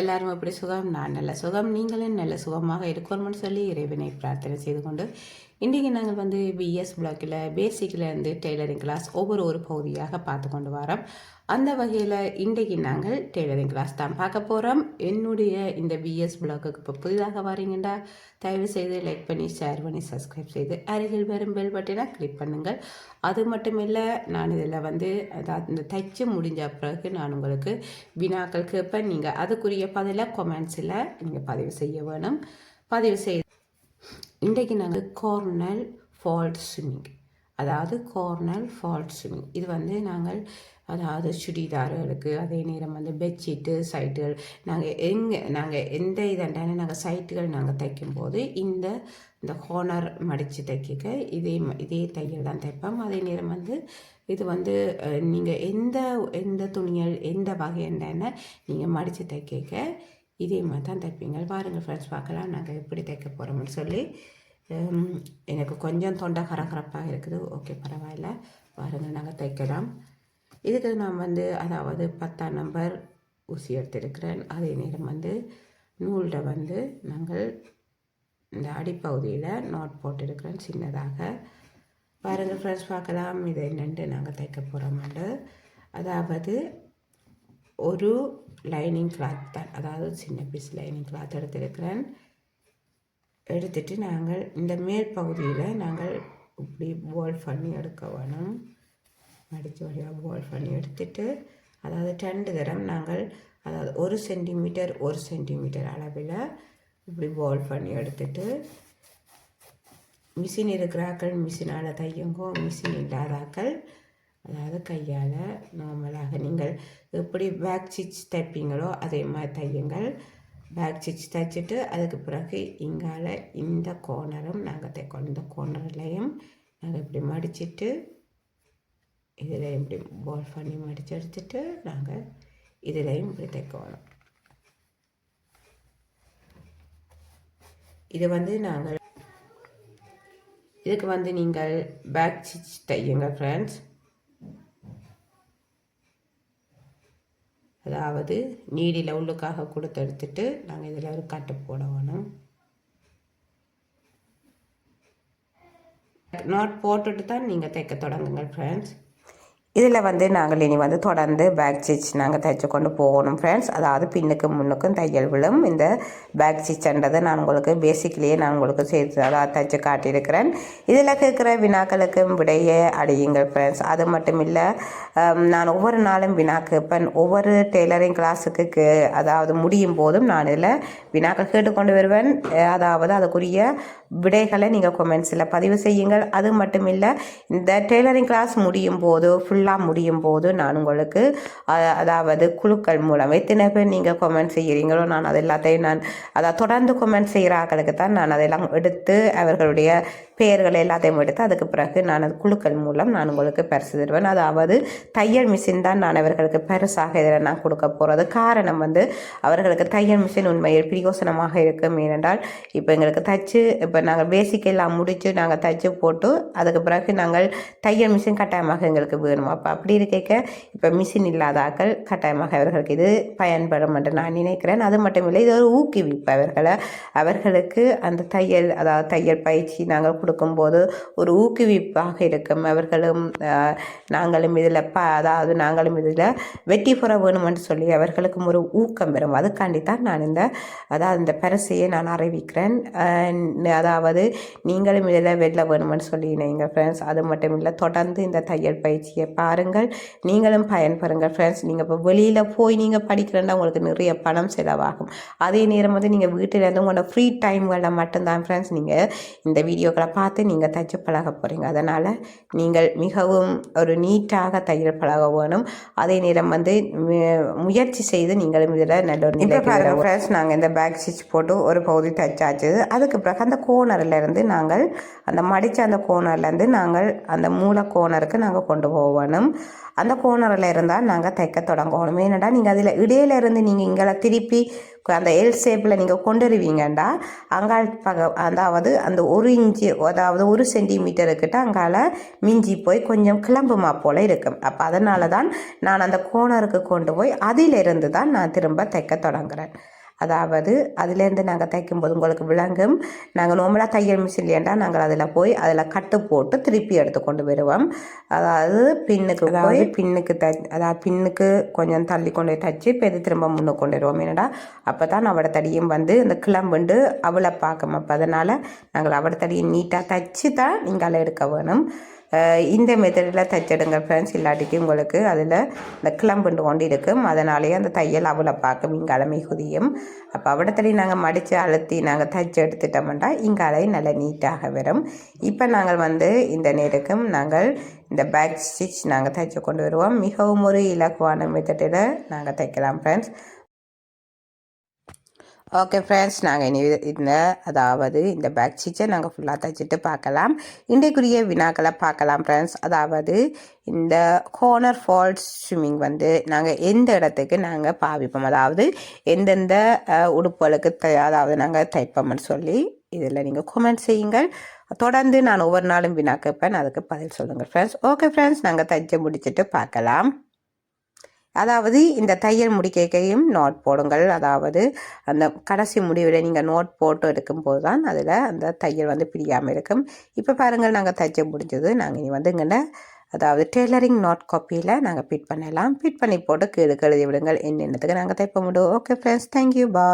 எல்லாரும் எப்படி சுகம்? நான் நல்ல சுகம் நீங்களும் நல்ல சுகமாக இருக்கணும்னு சொல்லி இறைவனை பிரார்த்தனை செய்து கொண்டு இன்றைக்கி நாங்கள் வந்து பிஎஸ் பிளாக்கில் பேசிக்கில் இருந்து டெய்லரிங் கிளாஸ் ஒவ்வொரு ஒரு பகுதியாக பார்த்து கொண்டு வரோம். அந்த வகையில் இன்றைக்கு நாங்கள் டெய்லரிங் கிளாஸ் தான் பார்க்க போகிறோம் என்னுடைய இந்த பிஎஸ் பிளாக்குக்கு இப்போ புதிதாக வரீங்கன்னா தயவு செய்து லைக் பண்ணி ஷேர் பண்ணி சப்ஸ்கிரைப் செய்து அருகில் வரும் பெல் பட்டனை கிளிக் பண்ணுங்கள். அது மட்டும் இல்லை நான் இதில் வந்து அதாவது இந்த தைச்சு முடிஞ்ச பிறகு நான் உங்களுக்கு வினாக்கள் கேட்பேன். நீங்கள் அதுக்குரிய பதிலை கொமெண்ட்ஸில் நீங்கள் பதிவு செய்ய வேணும். பதிவு செய்து இன்றைக்கு நாங்கள் கார்னல் ஃபால்ட் ஸ்விம்மிங் அதாவது கார்னல் ஃபால்ட் ஸ்விம்மிங் இது வந்து நாங்கள் அதாவது சுடிதார்களுக்கு அதே நேரம் வந்து பெட்ஷீட்டு சைட்டுகள் நாங்கள் எங்கே நாங்கள் எந்த இதண்டான நாங்கள் சைட்டுகள் நாங்கள் தைக்கும்போது இந்த இந்த ஹோனர் மடித்து தைக்க இதே ம- இதே தையல் தான் தைப்போம். அதே நேரம் வந்து இது வந்து நீங்கள் எந்த எந்த துணிகள் எந்த வகை நீங்கள் மடித்து தைக்க இதே மாதிரி தான் தைப்பீங்க. பாருங்கள் ஃப்ரெண்ட்ஸ் பார்க்கலாம். நாங்கள் எப்படி தைக்க போகிறோம்னு சொல்லி எனக்கு கொஞ்சம் தொண்டை கரகரப்பாக இருக்குது. ஓகே பரவாயில்ல. பாருங்கள் நாங்கள் தைக்கலாம். இதுக்கு நான் வந்து அதாவது பத்தாம் நம்பர் ஊசி எடுத்திருக்கிறேன். அதே நேரம் வந்து நூலில் வந்து நாங்கள் இந்த அடிப்பகுதியில் நாட் போட்டிருக்கிறேன் சின்னதாக. பாருங்கள் ஃப்ரெண்ட்ஸ் பார்க்கலாம். இது என்னென்று நாங்கள் தைக்க போகிறோம்ண்டு அதாவது ஒரு லைனிங் கிளாத் தான். அதாவது சின்ன பீஸ் லைனிங் கிளாத் எடுத்திருக்கிறேன். எடுத்துட்டு நாங்கள் இந்த மேல் பகுதியில் நாங்கள் இப்படி போல் பண்ணி எடுக்க வேணும். மடித்து வழியாக போல் பண்ணி எடுத்துட்டு அதாவது ரெண்டு தரம் நாங்கள் அதாவது ஒரு சென்டிமீட்டர் ஒரு சென்டிமீட்டர் அளவில் இப்படி போல் பண்ணி எடுத்துட்டு மிஷின் இருக்கிறாக்கள் மிஷினால் தையுங்கோ மிஷின் இல்லாதாக்கள் அதாவது கையால் நார்மலாக நீங்கள் எப்படி பேக் ஸ்டிச் தைப்பீங்களோ அதே மாதிரி தையுங்கள். பேக் ஸ்டிச் தைச்சிட்டு அதுக்கு பிறகு இங்கால இந்த கோனரும் நாங்கள் தைக்கணும். இந்த கோணர்லையும் நாங்கள் இப்படி மடிச்சிட்டு இதில் இப்படி பால் பண்ணி மடித்து எடுத்துட்டு நாங்கள் இதுலேயும் இப்படி தைக்கணும். இது வந்து நாங்கள் இதுக்கு வந்து நீங்கள் பேக் ஸ்டிச் தையுங்க ஃப்ரெண்ட்ஸ் அதாவது நீடியில் உள்ளுக்காக கொடுத்து எடுத்துட்டு நாங்கள் இதில் ஒரு கட்டு போட வேணும். நாட் போட்டுட்டு தான் நீங்கள் தைக்க தொடங்குங்க ஃப்ரெண்ட்ஸ் இதில் வந்து நாங்கள் இனி வந்து தொடர்ந்து பேக் ஸ்டிச் நாங்கள் தைச்சு கொண்டு போகணும் ஃப்ரெண்ட்ஸ் அதாவது பின்னுக்கும் முன்னுக்கும் தையல் விழும். இந்த பேக் ஸ்டிச்ன்றதை நான் உங்களுக்கு பேசிக்லேயே நான் உங்களுக்கு சேர்த்து அதாவது தைச்சு காட்டியிருக்கிறேன். இதில் கேட்குற வினாக்களுக்கும் விடையே அடையுங்கள் ஃப்ரெண்ட்ஸ் அது மட்டும் இல்லை நான் ஒவ்வொரு நாளும் வினா கேட்பேன். ஒவ்வொரு டெய்லரிங் கிளாஸுக்கு அதாவது முடியும் போதும் நான் இதில் வினாக்கள் கேட்டுக்கொண்டு வருவேன். அதாவது அதுக்குரிய விடைகளை நீங்கள் கொமெண்ட்ஸில் பதிவு செய்யுங்கள். அது மட்டும் இல்லை இந்த டெய்லரிங் கிளாஸ் முடியும் போது ஃபுல் ஃபுல்லாக முடியும் போது நான் உங்களுக்கு அதாவது குழுக்கள் மூலம் எத்தனை பேர் நீங்கள் கொமெண்ட் செய்கிறீங்களோ நான் அது எல்லாத்தையும் நான் அதை தொடர்ந்து கொமெண்ட் செய்கிறார்களுக்கு தான் நான் அதெல்லாம் எடுத்து அவர்களுடைய பெயர்கள் எல்லாத்தையும் எடுத்து அதுக்கு பிறகு நான் அது குழுக்கள் மூலம் நான் உங்களுக்கு பரிசு தருவேன். அதாவது தையல் மிஷின் தான் நான் அவர்களுக்கு பரிசாக இதில் நான் கொடுக்க போகிறது காரணம் வந்து அவர்களுக்கு தையல் மிஷின் உண்மையில் பிரயோசனமாக இருக்கும். ஏனென்றால் இப்போ எங்களுக்கு தைச்சு இப்போ நாங்கள் பேசிக் எல்லாம் முடித்து நாங்கள் தச்சு போட்டு அதுக்கு பிறகு நாங்கள் தையல் மிஷின் கட்டாயமாக எங்களுக்கு வேணும்? அப்போ அப்படி இருக்க இப்போ மிஷின் இல்லாதாக்கள் கட்டாயமாக அவர்களுக்கு இது பயன்படும் என்று நான் நினைக்கிறேன். அது மட்டும் இல்லை இது ஒரு ஊக்குவிப்பு. அவர்களை அவர்களுக்கு அந்த தையல் அதாவது தையல் பயிற்சி நாங்கள் கொடுக்கும்போது ஒரு ஊக்குவிப்பாக இருக்கும். அவர்களும் நாங்களும் இதில் ப அதாவது நாங்களும் இதில் வெற்றி பெற வேணும் சொல்லி அவர்களுக்கும் ஒரு ஊக்கம் வரும். அதுக்காண்டி தான் நான் இந்த அதாவது இந்த பரிசையை நான் அறிவிக்கிறேன். அதாவது நீங்களும் இதில் வெளில வேணும்னு சொல்லி எங்கள் ஃப்ரெண்ட்ஸ் அது மட்டும் இல்லை தொடர்ந்து இந்த தையல் பயிற்சியை பாருங்கள். நீங்களும் பயன்பெறுங்கள் ஃப்ரெண்ட்ஸ் நீங்கள் இப்போ வெளியில் போய் நீங்கள் படிக்கிறேன்னா உங்களுக்கு நிறைய பணம் செலவாகும். அதே நேரம் வந்து நீங்கள் வீட்டில் இருந்து உங்களோட ஃப்ரீ டைம்களில் மட்டும்தான் ஃப்ரெண்ட்ஸ் நீங்கள் இந்த வீடியோக்களை பார்த்து நீங்கள் தைச்சு பழக போகிறீங்க அதனால் நீங்கள் மிகவும் ஒரு நீட்டாக தையல் பழக வேணும். அதே நேரம் வந்து முயற்சி செய்து நீங்களும் இதில் நல்ல ஒரு நிலை ஃப்ரெண்ட்ஸ் நாங்கள் இந்த பேக் ஸ்டிச் போட்டு ஒரு பகுதி தைச்சாச்சு. அதுக்கு பிறகு அந்த கோனர்ல இருந்து நாங்கள் அந்த மடித்த அந்த கோனர்லேருந்து நாங்கள் அந்த மூல கோனருக்கு நாங்கள் கொண்டு போகணும் அந்த கோணரில் இருந்தால் நாங்கள் தைக்க தொடங்கணும் ஏன்னடா நீங்கள் அதில் இடையில இருந்து நீங்கள் இங்கே திருப்பி அந்த எல் ஷேப்பில் நீங்கள் கொண்டுருவீங்கண்டா அங்கால் பக அதாவது அந்த ஒரு இன்ச்சு அதாவது ஒரு சென்டிமீட்டருக்கிட்ட அங்கால மிஞ்சி போய் கொஞ்சம் கிளம்புமா போல் இருக்கும். அப்போ அதனால தான் நான் அந்த கோணருக்கு கொண்டு போய் அதிலிருந்து தான் நான் திரும்ப தைக்க தொடங்குறேன். அதாவது அதுலேருந்து நாங்கள் தைக்கும்போது உங்களுக்கு விளங்கும். நாங்கள் நார்மலாக தையல் மிஷின் ஏண்டா நாங்கள் அதில் போய் அதில் கட்டு போட்டு திருப்பி எடுத்து கொண்டு வருவோம். அதாவது பின்னுக்கு போய் பின்னுக்கு தை அதாவது பின்னுக்கு கொஞ்சம் தள்ளி கொண்டு போய் தைச்சு இது திரும்ப முன்னுக்கு கொண்டு வருவோம். என்னடா அப்போ தான் அவட தடியும் வந்து இந்த கிளம்புண்டு அவளை பார்க்கும். அப்போ அதனால் நாங்கள் அவட தடியை நீட்டாக தைச்சு தான் நீங்கள் எடுக்க வேணும். இந்த மெத்தடில் தைச்சிடுங்க ஃப்ரெண்ட்ஸ் இல்லாட்டிக்கு உங்களுக்கு அதில் இந்த கிளம்புண்டு கொண்டு இருக்கும். அதனாலேயே அந்த தையல் அவளை பார்க்கும் இங்கால மிகுதியும் அப்போ அவடத்தடி நாங்கள் மடித்து அழுத்தி நாங்கள் தைச்சு எடுத்துட்டோம்னா இங்காலை நல்லா நீட்டாக வரும். இப்போ நாங்கள் வந்து இந்த நேருக்கும் நாங்கள் இந்த பேக் ஸ்டிச் நாங்கள் தைச்சு கொண்டு வருவோம். மிகவும் ஒரு இலக்குவான மெத்தடில் நாங்கள் தைக்கலாம் ஃப்ரெண்ட்ஸ் ஓகே ஃப்ரெண்ட்ஸ் நாங்கள் இனி இந்த அதாவது இந்த பேக் ஸ்டிச்சை நாங்கள் ஃபுல்லாக தைச்சிட்டு பார்க்கலாம். இன்றைக்குரிய வினாக்களை பார்க்கலாம் ஃப்ரெண்ட்ஸ் அதாவது இந்த கோனர் ஃபால்ஸ் ஸ்விம்மிங் வந்து நாங்கள் எந்த இடத்துக்கு நாங்கள் பாவிப்போம்? அதாவது எந்தெந்த உடுப்புகளுக்கு த அதாவது நாங்கள் தைப்போம்னு சொல்லி இதில் நீங்கள் கமெண்ட் செய்யுங்கள். தொடர்ந்து நான் ஒவ்வொரு நாளும் வினா கேட்பேன். அதுக்கு பதில் சொல்லுங்கள் ஃப்ரெண்ட்ஸ் ஓகே ஃப்ரெண்ட்ஸ் நாங்கள் தைச்சு முடிச்சுட்டு பார்க்கலாம். அதாவது இந்த தையல் முடிக்கையும் நோட் போடுங்கள். அதாவது அந்த கடைசி முடிவில் நீங்கள் நோட் போட்டு எடுக்கும்போது தான் அதில் அந்த தையல் வந்து பிரியாமல் இருக்கும். இப்போ பாருங்கள் நாங்கள் தைச்ச முடிஞ்சது. நாங்கள் இனி வந்து இங்கே அதாவது டெய்லரிங் நோட் காப்பியில் நாங்கள் பிட் பண்ணலாம். பிட் பண்ணி போட்டு கீழே எழுதி விடுங்கள். என்னென்னத்துக்கு நாங்கள் தைப்ப முடியும் ஓகே ஃப்ரெண்ட்ஸ் தேங்க்யூ பாய்